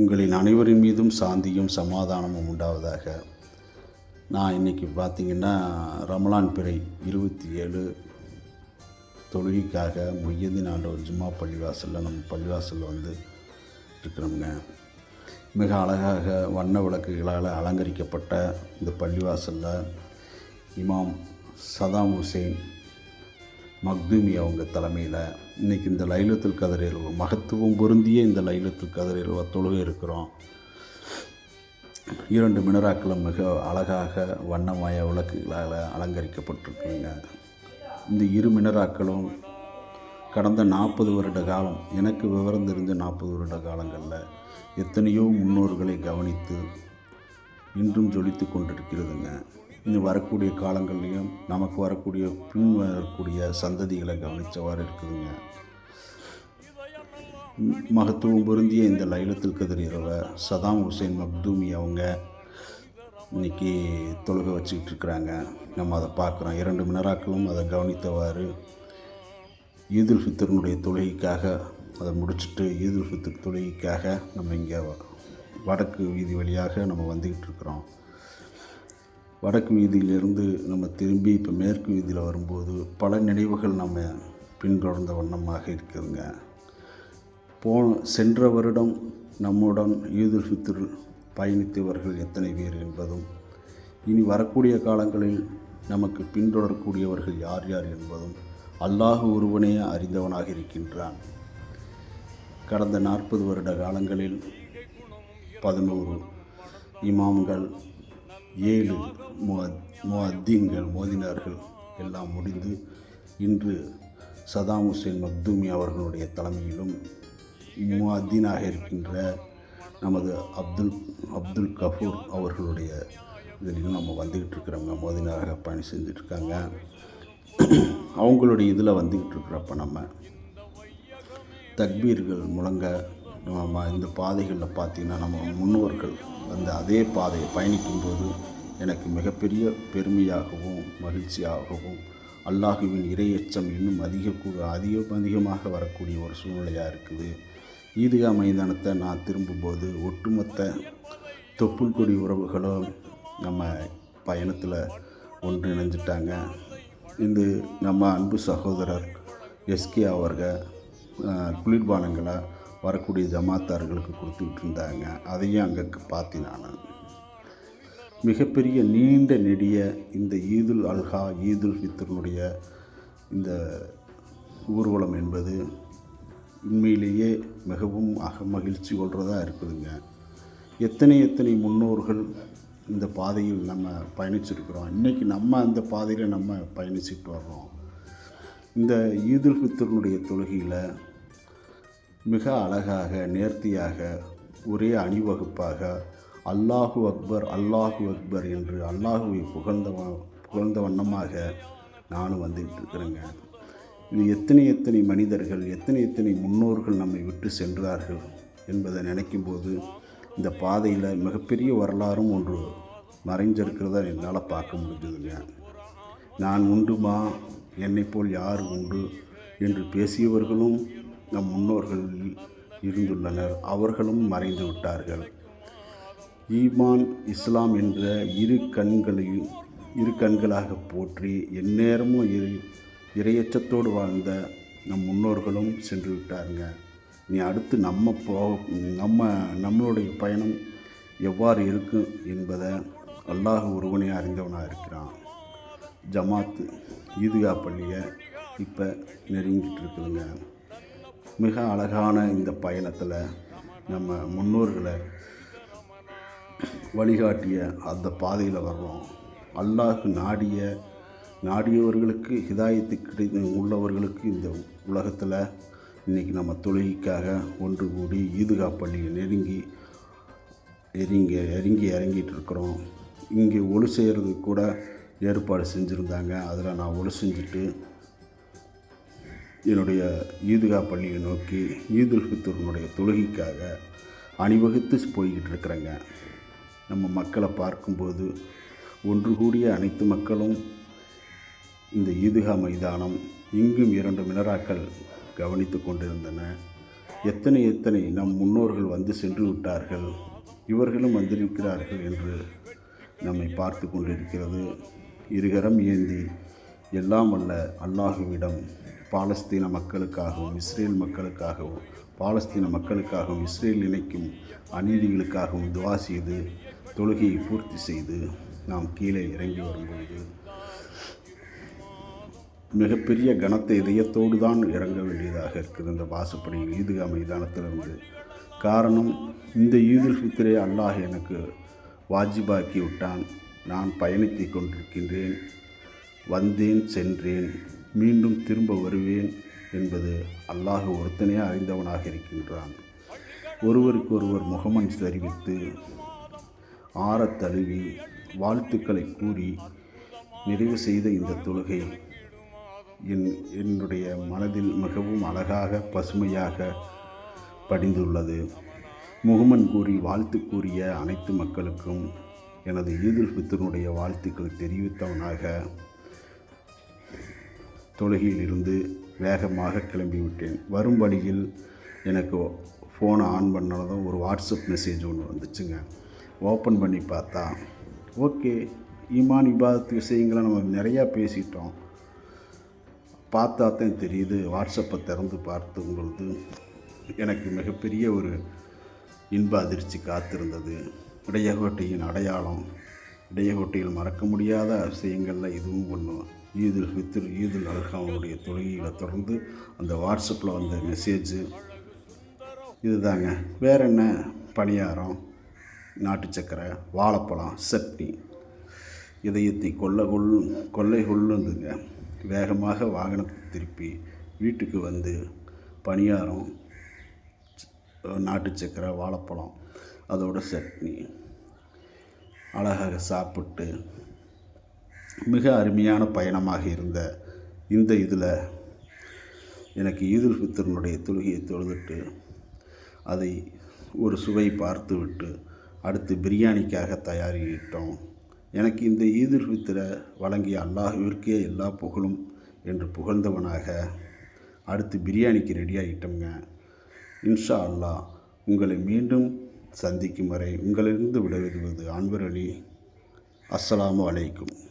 உங்களின் அனைவரின் மீதும் சாந்தியும் சமாதானமும் உண்டாவதாக. நான் இன்றைக்கி பார்த்தீங்கன்னா ரமலான் பிறை இருபத்தி ஏழு தொழுகைக்காக மொய்யதீன் ஆண்டவர் ஜும்மா பள்ளிவாசலில் நம்ம பள்ளிவாசலில் வந்து இருக்கிறோம்ங்க. மிக அழகாக வண்ண விளக்குகளால் அலங்கரிக்கப்பட்ட இந்த பள்ளிவாசலில் இமாம் சதாம் ஹுசேன் மக்தூமி அவங்க தலைமையில் இன்றைக்கி இந்த லைலத்தில் கதரில் மகத்துவம் பொருந்திய இந்த லைலத்தில் கதரில் தொழுகை இருக்கிறோம். இரண்டு மினராக்களும் மிக அழகாக வண்ணமய விளக்குகளால் அலங்கரிக்கப்பட்டிருக்குங்க. இந்த இரு மினராக்களும் கடந்த நாற்பது வருட காலம் எனக்கு விவரம் தெரிஞ்ச நாற்பது வருட காலங்களில் எத்தனையோ முன்னோர்களை கவனித்து இன்றும் ஜொலித்து கொண்டிருக்கிறதுங்க. இன்னும் வரக்கூடிய காலங்கள்லேயும் நமக்கு வரக்கூடிய பின் வரக்கூடிய சந்ததிகளை கவனித்தவாறு இருக்குதுங்க. மகத்துவம் பொருந்திய இந்த லைலத்தில் கதிர் இரவை சதாம் ஹுசேன் மக்தூமி அவங்க இன்னைக்கு தொழுகை வச்சுக்கிட்டு இருக்கிறாங்க. நம்ம அதை பார்க்குறோம். இரண்டு மினராக்களும் அதை கவனித்தவாறு ஈதுல் ஃபித்தருனுடைய தொழுகைக்காக அதை முடிச்சுட்டு ஈதுல் ஃபித்தர் தொழுகைக்காக நம்ம இங்கே வடக்கு வீதி வழியாக நம்ம வந்துக்கிட்டு இருக்கிறோம். வடக்கு வீதியிலிருந்து நம்ம திரும்பி இப்போ மேற்கு வீதியில் வரும்போது பல நினைவுகள் நம்ம பின்தொடர்ந்த வண்ணமாக இருக்குதுங்க. போ சென்ற வருடம் நம்முடன் ஈதுல் ஃபித்ரில் பயணித்தவர்கள் எத்தனை பேர் என்பதும் இனி வரக்கூடிய காலங்களில் நமக்கு பின்தொடரக்கூடியவர்கள் யார் யார் என்பதும் அல்லாஹ் ஒருவனே அறிந்தவனாக இருக்கின்றான். கடந்த நாற்பது வருட காலங்களில் பதினோரு இமாம்கள் ஏழு முஅத்தீன்கள் மோதினார்கள் எல்லாம் முடிந்து இன்று சதாம் ஹுசேன் மக்தூமி அவர்களுடைய தலைமையிலும் முஅத்தீனாக இருக்கின்ற நமது அப்துல் அப்துல் கஃபூர் அவர்களுடைய இதிலையும் நம்ம வந்துக்கிட்டு இருக்கிறவங்க மோதினாக பணி செஞ்சுட்ருக்காங்க. அவங்களுடைய இதில் வந்துக்கிட்டு இருக்கிறப்ப நம்ம தக்பீர்கள் முழங்க நம்ம இந்த பாதைகளில் பார்த்தீங்கன்னா நம்ம முன்னோர்கள் அந்த அதே பாதையை பயணிக்கும்போது எனக்கு மிகப்பெரிய பெருமையாகவும் மகிழ்ச்சியாகவும் அல்லாஹுவின் இறையச்சம் இன்னும் அதிக கூட அதிகம் அதிகமாக வரக்கூடிய ஒரு சூழ்நிலையாக இருக்குது. ஈதுகா மைதானத்தை நான் திரும்பும்போது ஒட்டுமொத்த தொப்புள் கொடி உறவுகளும் நம்ம பயணத்தில் ஒன்றிணைஞ்சிட்டாங்க. இது நம்ம அன்பு சகோதரர் எஸ்கே அவர்கள் குளிர்பானங்களை வரக்கூடிய ஜமாத்தார்களுக்கு கொடுத்துக்கிட்டு இருந்தாங்க அதையும் அங்கே பார்த்தேன் நான் மிகப்பெரிய நீண்ட நெடிய இந்த ஈதுல் அல்ஹா ஈதுல் ஃபித்ருனுடைய இந்த ஊர்வலம் என்பது உண்மையிலேயே மிகவும் அக மகிழ்ச்சி கொள்றதா இருக்குதுங்க. எத்தனை எத்தனை முன்னோர்கள் இந்த பாதையில் நம்ம பயணிச்சிருக்கிறோம். இன்றைக்கி நம்ம அந்த பாதையில் நம்ம பயணிச்சுட்டு வர்றோம். இந்த ஈதுல் ஃபித்ருனுடைய தொழுகையில் மிக அழகாக நேர்த்தியாக ஒரே அணிவகுப்பாக அல்லாஹு அக்பர் அல்லாஹு அக்பர் என்று அல்லாஹுவை புகழ்ந்த வ- புகழ்ந்த வண்ணமாக நானும் வந்துக்கிட்டு இருக்கிறேங்க இது எத்தனை எத்தனை மனிதர்கள் எத்தனை எத்தனை முன்னோர்கள் நம்மை விட்டு சென்றார்கள் என்பதை நினைக்கும்போது இந்த பாதையில் மிகப்பெரிய வரலாறும் ஒன்று மறைஞ்சிருக்கிறத என்னால் பார்க்க முடிஞ்சதுங்க. நான் உண்டுமா? என்னை போல் யார் உண்டு? என்று பேசியவர்களும் நம் முன்னோர்கள் இருந்துள்ளனர். அவர்களும் மறைந்து விட்டார்கள். ஈமான் இஸ்லாம் என்ற இரு கண்களையும் இரு கண்களாக போற்றி எந்நேரமும் இரு இரையச்சத்தோடு வாழ்ந்த நம் முன்னோர்களும் சென்று விட்டாருங்க. நீ அடுத்து நம்ம போ நம்ம நம்மளுடைய பயணம் எவ்வாறு இருக்கும் என்பதை அல்லாஹ் ஒருவனே அறிந்தவனாக இருக்கிறான். ஜமாத்து ஈதுகா பள்ளியை இப்போ நெருங்கிட்டு இருக்குதுங்க. மிக அழகான இந்த பயணத்தில் நம்ம முன்னோர்களை வழிகாட்டிய அந்த பாதையில் வர்றோம். அல்லாஹ் நாடிய நாடியவர்களுக்கு ஹிதாயத்து கிடைத்த உள்ளவர்களுக்கு இந்த உலகத்தில் இன்றைக்கி நம்ம தொழுகைக்காக ஒன்று கூடி ஈதுகா பள்ளியை நெருங்கி நெருங்கி இறங்கி இறங்கிட்டு இருக்கிறோம். இங்கே ஒழு செய்கிறதுக்கு கூட ஏற்பாடு செஞ்சுருந்தாங்க. அதில் நான் ஒழு செஞ்சுட்டு என்னுடைய ஈதுகா பள்ளியை நோக்கி ஈதுல் ஃபித்ருனுடைய தொழுகைக்காக அணிவகுத்து போய்கிட்டு இருக்கிறேங்க. நம்ம மக்களை பார்க்கும்போது ஒன்று கூடிய அனைத்து மக்களும் இந்த ஈதுகா மைதானம் இங்கும் இரண்டு மினராக்கள் கவனித்து கொண்டிருந்தன. எத்தனை எத்தனை நம் முன்னோர்கள் வந்து சென்று விட்டார்கள் இவர்களும் வந்திருக்கிறார்கள் என்று நம்மை பார்த்து கொண்டிருக்கிறது. இருகரம் ஏந்தி எல்லாம் வல்ல அல்லாஹுவிடம் பாலஸ்தீன மக்களுக்காகவும் இஸ்ரேல் மக்களுக்காகவும் பாலஸ்தீன மக்களுக்காகவும் இஸ்ரேல் இணைக்கும் அநீதிகளுக்காகவும் துவா செய்து தொழுகையை பூர்த்தி செய்து நாம் கீழே இறங்கி வரும்பொழுது மிகப்பெரிய கனத்த இதயத்தோடு தான் இறங்க வேண்டியதாக இருக்குது. இந்த வாசப்படி ஈதுகா மைதானத்திலிருந்து. காரணம் இந்த ஈதுல் ஃபித்ரே அல்லாஹ் எனக்கு வாஜிபாக்கி விட்டான். நான் பயணித்து கொண்டிருக்கின்றேன் வந்தேன் சென்றேன். மீண்டும் திரும்ப வருவேன் என்பது அல்லாஹ் ஒருத்தனே அறிந்தவனாக இருக்கின்றான். ஒருவருக்கொருவர் முகமன் தெரிவித்து ஆறத் தழுவி வாழ்த்துக்களை கூறி நிறைவு செய்த இந்த தொழுகை என் என்னுடைய மனதில் மிகவும் அழகாக பசுமையாக படிந்துள்ளது. முகமன் கூறி வாழ்த்து கூறிய அனைத்து மக்களுக்கும் எனது ஈதுல் ஃபித்ருடைய வாழ்த்துக்களை தெரிவித்தவனாக தொழுகையில் இருந்து வேகமாக கிளம்பிவிட்டேன். வரும் வழியில் எனக்கு ஃபோனை ஆன் பண்ணதும் ஒரு வாட்ஸ்அப் மெசேஜ் ஒன்று வந்துச்சுங்க. ஓப்பன் பண்ணி பார்த்தா ஓகே ஈமான் இபாதத்து விஷயங்களை நம்ம நிறையா பேசிட்டோம். பார்த்தா தான் தெரியுது வாட்ஸ்அப்பை திறந்து பார்த்து பொழுது எனக்கு மிகப்பெரிய ஒரு இன்ப அதிர்ச்சி காத்திருந்தது. இடையகோட்டையின் அடையாளம் இடையகோட்டையில் மறக்க முடியாத விஷயங்களில் இதுவும் ஒன்று ஈதுல் ஃபித்ர் ஈதுல் அல்ஹாவுடைய தொழுகையில் தொடர்ந்து அந்த வாட்ஸ்அப்பில் வந்த மெசேஜு இதுதாங்க. வேற என்ன? பணியாரம் நாட்டு சக்கரை வாழைப்பழம் சட்னி. இதயத்தை கொள்ள கொள் கொள்ளை கொள்ளுந்துங்க வேகமாக வாகனத்தை திருப்பி வீட்டுக்கு வந்து பணியாரம் நாட்டு சக்கரை வாழைப்பழம் அதோட சட்னி. அழகாக சாப்பிட்டு மிக அருமையான பயணமாக இருந்த இந்த இதில் எனக்கு ஈதுல் ஃபித்தருனுடைய தொழுகையை தொழுதுட்டு அதை ஒரு சுவை பார்த்துவிட்டு அடுத்து பிரியாணிக்காக தயாரிட்டோம். எனக்கு இந்த ஈதுல் ஃபித்தரை வழங்கிய அல்லாஹுவிற்கே எல்லா புகழும் என்று புகழ்ந்தவனாக அடுத்து பிரியாணிக்கு ரெடியாகிட்டோங்க இன்ஷா அல்லாஹ் உங்களை மீண்டும் சந்திக்கும் வரை உங்களிலிருந்து விடைபெறுவது அன்வர் அலி. அஸ்ஸலாமு அலைக்கும்.